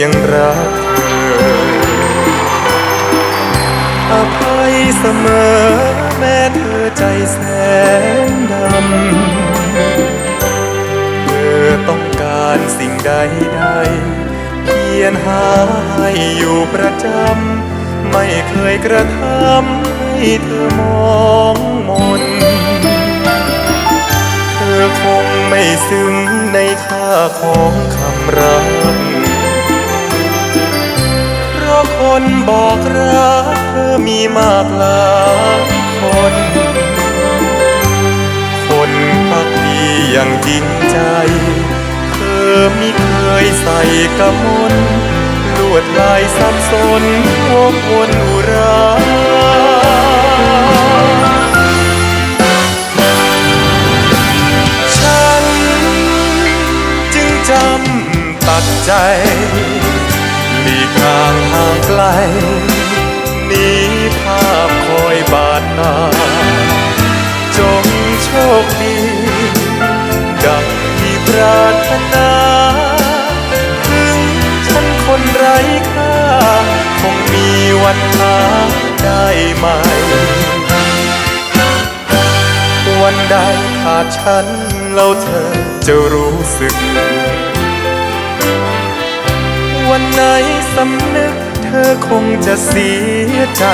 ยังรักเธออภัยเสมอแม้เธอใจแสนดำ เธอต้องการสิ่งใดใดเพียรหาให้อยู่ประจำ ไม่เคยกระทำให้เธอมองมน เธอคงไม่ซึ้งในค่าของคำรัก คนบอกรักเธอมีมากหลายคน คนพักดีอย่างจริงใจ เธอมิเคยใส่กำมลลวดลายสับสนวกวนอุราฉันจึงจำตัดใจ นีภาพคอยบาดตา จงโชคดี ดังที่ปรารถนาถึงฉันคนไร้ค่า คงมีวันหาได้ไหม วันใดขาดฉันแล้วเธอจะรู้สึก วันไหนสำนึก ธอคงจะเสียใจ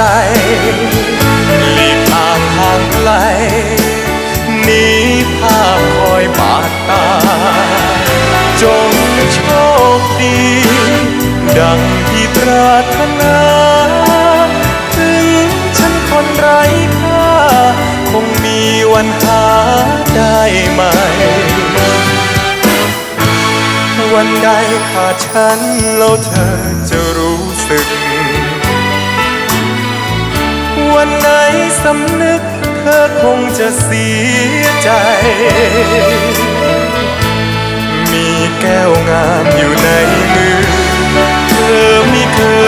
ใจหลีกทางห่างไกลหนีภาพคอยบาดตา จงโชคดี ดังที่ปรารถนา ถึงฉันคนไร้ค่า คงมีวันหาได้ไหม วันใดขาดฉันแล้วเธอจะรู้สึก วันไหนสำนึกเธอคงจะเสียใจ มีแก้วงามอยู่ในมือ เธอไม่เคย